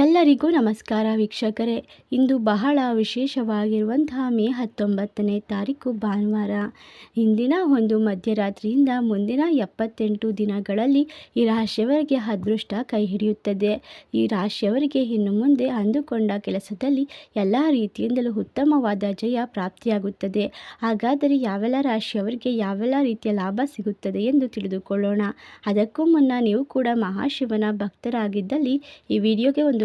ಎಲ್ಲರಿಗೂ ನಮಸ್ಕಾರ ವೀಕ್ಷಕರೇ. ಇಂದು ಬಹಳ ವಿಶೇಷವಾಗಿರುವಂತಹ ಮೇ ಹತ್ತೊಂಬತ್ತನೇ ತಾರೀಕು ಭಾನುವಾರ. ಇಂದಿನ ಒಂದು ಮಧ್ಯರಾತ್ರಿಯಿಂದ ಮುಂದಿನ ಎಪ್ಪತ್ತೆಂಟು ದಿನಗಳಲ್ಲಿ ಈ ರಾಶಿಯವರಿಗೆ ಅದೃಷ್ಟ ಕೈ ಹಿಡಿಯುತ್ತದೆ. ಈ ರಾಶಿಯವರಿಗೆ ಇನ್ನು ಮುಂದೆ ಅಂದುಕೊಂಡ ಕೆಲಸದಲ್ಲಿ ಎಲ್ಲ ರೀತಿಯಿಂದಲೂ ಉತ್ತಮವಾದ ಜಯ ಪ್ರಾಪ್ತಿಯಾಗುತ್ತದೆ. ಹಾಗಾದರೆ ಯಾವೆಲ್ಲ ರಾಶಿಯವರಿಗೆ ಯಾವೆಲ್ಲ ರೀತಿಯ ಲಾಭ ಸಿಗುತ್ತದೆ ಎಂದು ತಿಳಿದುಕೊಳ್ಳೋಣ. ಅದಕ್ಕೂ ಮುನ್ನ ನೀವು ಕೂಡ ಮಹಾಶಿವನ ಭಕ್ತರಾಗಿದ್ದಲ್ಲಿ ಈ ವಿಡಿಯೋಗೆ ಒಂದು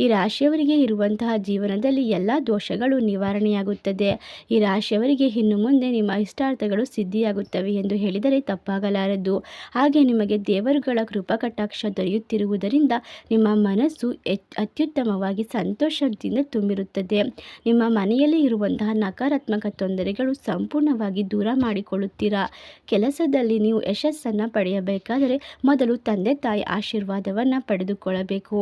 ಈ ರಾಶಿಯವರಿಗೆ ಇರುವಂತಹ ಜೀವನದಲ್ಲಿ ಎಲ್ಲ ದೋಷಗಳು ನಿವಾರಣೆಯಾಗುತ್ತದೆ. ಈ ರಾಶಿಯವರಿಗೆ ಇನ್ನು ಮುಂದೆ ನಿಮ್ಮ ಇಷ್ಟಾರ್ಥಗಳು ಸಿದ್ಧಿಯಾಗುತ್ತವೆ ಎಂದು ಹೇಳಿದರೆ ತಪ್ಪಾಗಲಾರದು. ಹಾಗೆ ನಿಮಗೆ ದೇವರುಗಳ ಕೃಪಾ ಕಟಾಕ್ಷ ದೊರೆಯುತ್ತಿರುವುದರಿಂದ ನಿಮ್ಮ ಮನಸ್ಸು ಅತ್ಯುತ್ತಮವಾಗಿ ಸಂತೋಷದಿಂದ ತುಂಬಿರುತ್ತದೆ. ನಿಮ್ಮ ಮನೆಯಲ್ಲಿ ಇರುವಂತಹ ನಕಾರಾತ್ಮಕ ತೊಂದರೆಗಳು ಸಂಪೂರ್ಣವಾಗಿ ದೂರ ಮಾಡಿಕೊಳ್ಳುತ್ತೀರಾ? ಕೆಲಸದಲ್ಲಿ ನೀವು ಯಶಸ್ಸನ್ನು ಪಡೆಯಬೇಕಾದರೆ ಮೊದಲು ತಂದೆ ತಾಯಿ ಆಶೀರ್ವಾದವನ್ನು ಪಡೆದುಕೊಳ್ಳಬೇಕು.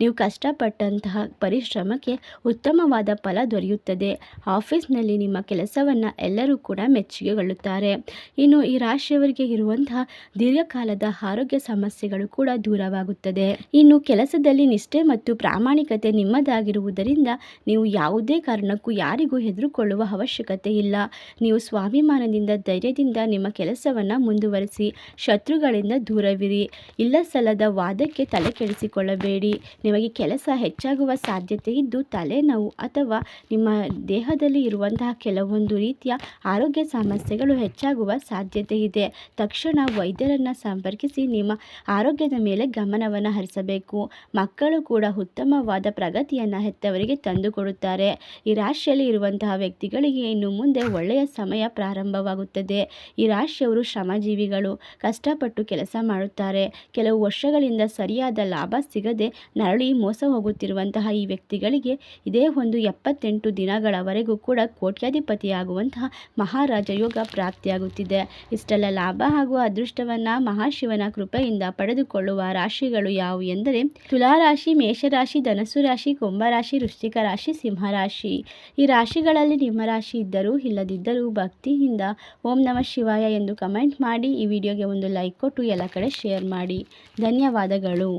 ನೀವು ಕಷ್ಟಪಟ್ಟಂತಹ ಪರಿಶ್ರಮಕ್ಕೆ ಉತ್ತಮವಾದ ಫಲ ದೊರೆಯುತ್ತದೆ. ಆಫೀಸ್ನಲ್ಲಿ ನಿಮ್ಮ ಕೆಲಸವನ್ನು ಎಲ್ಲರೂ ಕೂಡ ಮೆಚ್ಚುಗೆಗೊಳ್ಳುತ್ತಾರೆ. ಇನ್ನು ಈ ರಾಶಿಯವರಿಗೆ ಇರುವಂತಹ ದೀರ್ಘಕಾಲದ ಆರೋಗ್ಯ ಸಮಸ್ಯೆಗಳು ಕೂಡ ದೂರವಾಗುತ್ತದೆ. ಇನ್ನು ಕೆಲಸದಲ್ಲಿ ನಿಷ್ಠೆ ಮತ್ತು ಪ್ರಾಮಾಣಿಕತೆ ನಿಮ್ಮದಾಗಿರುವುದರಿಂದ ನೀವು ಯಾವುದೇ ಕಾರಣಕ್ಕೂ ಯಾರಿಗೂ ಹೆದರುಕೊಳ್ಳುವ ಅವಶ್ಯಕತೆ ಇಲ್ಲ. ನೀವು ಸ್ವಾಭಿಮಾನದಿಂದ, ಧೈರ್ಯದಿಂದ ನಿಮ್ಮ ಕೆಲಸವನ್ನು ಮುಂದುವರಿಸಿ ಶತ್ರುಗಳಿಂದ ದೂರವಿರಿ. ಇಲ್ಲ ಸಲ್ಲದ ವಾದಕ್ಕೆ ತಲೆ ಕೆಡಿಸಿಕೊಳ್ಳಬೇಡಿ ನಿಮಗೆ ಹೆಚ್ಚಾಗುವ ಸಾಧ್ಯತೆ ಇದ್ದು ತಲೆನೋವು ಅಥವಾ ನಿಮ್ಮ ದೇಹದಲ್ಲಿ ಇರುವಂತಹ ಕೆಲವೊಂದು ರೀತಿಯ ಆರೋಗ್ಯ ಸಮಸ್ಯೆಗಳು ಹೆಚ್ಚಾಗುವ ಸಾಧ್ಯತೆ ಇದೆ. ತಕ್ಷಣ ವೈದ್ಯರನ್ನು ಸಂಪರ್ಕಿಸಿ ನಿಮ್ಮ ಆರೋಗ್ಯದ ಮೇಲೆ ಗಮನವನ್ನು ಹರಿಸಬೇಕು. ಮಕ್ಕಳು ಕೂಡ ಉತ್ತಮವಾದ ಪ್ರಗತಿಯನ್ನು ಹೆತ್ತವರಿಗೆ ತಂದುಕೊಡುತ್ತಾರೆ. ಈ ರಾಶಿಯಲ್ಲಿ ಇರುವಂತಹ ವ್ಯಕ್ತಿಗಳಿಗೆ ಇನ್ನು ಮುಂದೆ ಒಳ್ಳೆಯ ಸಮಯ ಪ್ರಾರಂಭವಾಗುತ್ತದೆ. ಈ ರಾಶಿಯವರು ಶ್ರಮಜೀವಿಗಳು, ಕಷ್ಟಪಟ್ಟು ಕೆಲಸ ಮಾಡುತ್ತಾರೆ. ಕೆಲವು ವರ್ಷಗಳಿಂದ ಸರಿಯಾದ ಲಾಭ ಸಿಗದೆ ನರಳಿ ಮೋಸ ಹೋಗುತ್ತಿರುವಂತಹ ಈ ವ್ಯಕ್ತಿಗಳಿಗೆ ಇದೇ ಒಂದು ಎಪ್ಪತ್ತೆಂಟು ದಿನಗಳವರೆಗೂ ಕೂಡ ಕೋಟ್ಯಾಧಿಪತಿಯಾಗುವಂತಹ ಮಹಾರಾಜ ಯೋಗ ಪ್ರಾಪ್ತಿಯಾಗುತ್ತಿದೆ. ಇಷ್ಟೆಲ್ಲ ಲಾಭ ಹಾಗೂ ಅದೃಷ್ಟವನ್ನು ಮಹಾಶಿವನ ಕೃಪೆಯಿಂದ ಪಡೆದುಕೊಳ್ಳುವ ರಾಶಿಗಳು ಯಾವುವು ಎಂದರೆ ತುಲಾರಾಶಿ, ಮೇಷರಾಶಿ ಧನಸ್ಸು ರಾಶಿ ಕುಂಭರಾಶಿ ವೃಶ್ಚಿಕ ರಾಶಿ ಸಿಂಹರಾಶಿ. ಈ ರಾಶಿಗಳಲ್ಲಿ ನಿಮ್ಮ ರಾಶಿ ಇದ್ದರೂ ಇಲ್ಲದಿದ್ದರೂ ಭಕ್ತಿಯಿಂದ ಓಂ ನಮ ಶಿವಾಯ ಎಂದು ಕಮೆಂಟ್ ಮಾಡಿ ಈ ವಿಡಿಯೋಗೆ ಒಂದು ಲೈಕ್ ಕೊಟ್ಟು ಎಲ್ಲ ಕಡೆ ಶೇರ್ ಮಾಡಿ. ಧನ್ಯವಾದಗಳು.